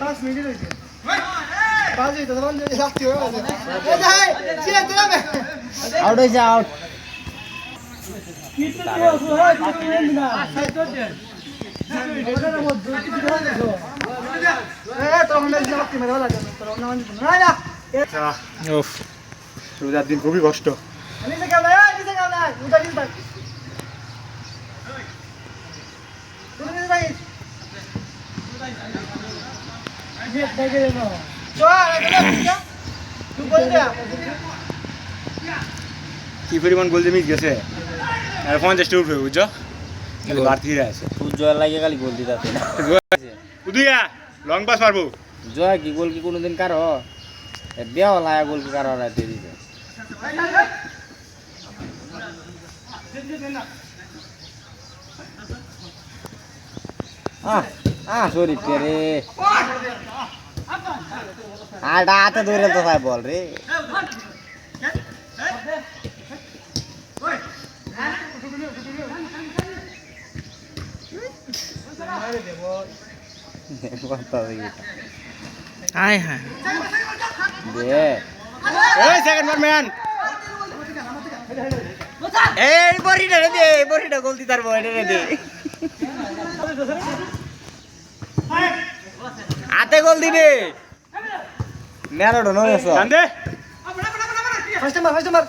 পাঁচ মিনিট হয়েছে হয়ে আউট হয়েছে আউট হয় হয়ে রোজার দিন খুবই কষ্ট। কি পরিমাণ গোল জমি গেছে? আর পঞ্চাশটা উঠবে বুঝছ? বাড়তি আছে। জয় লাগিয়ে খালি গোল দিতে উদুয়া লং পাস মারবো। জয় কি গোল কি কোনোদিন কারও? দেওয়া লাগা গোল কি কারও দিয়ে দিতে শরীরকে রে? আর হাতে ধরে তো ভাই বল রে। দে। সেকেন্ড ব্যাটম্যান এই বড়িটা রে দে বড়িটা গলতি তার বড়িটা রে দে। আতে গোল দিবে মেলা ডনো রে সব আন্দে ফার্স্ট নাম্বার ফার্স্ট নাম্বার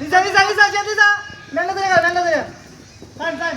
নিসা নিসা নিসা জে নিসা মেলা ধরে গেল মেলা টাইম টাইম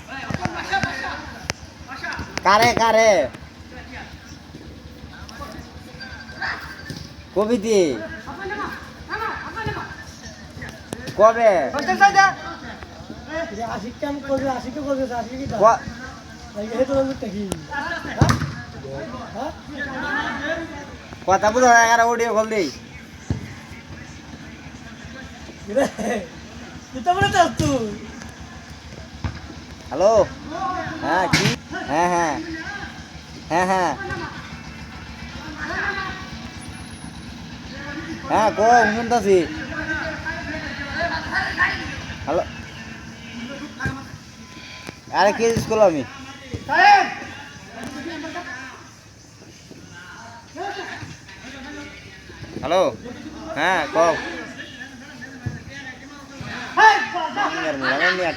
কারে কারে? কবিতি? কবে? কথা বুঝা এগারো অডিও কল দিই। হ্যালো? হ্যাঁ কি? হ্যাঁ হ্যাঁ। হ্যাঁ হ্যাঁ। হ্যাঁ ক শুনতেছি হ্যালো। আরে কি ইউজ আমি? হ্যালো। হ্যাঁ ক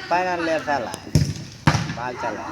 পায় না লেট চালা। পাল চালা।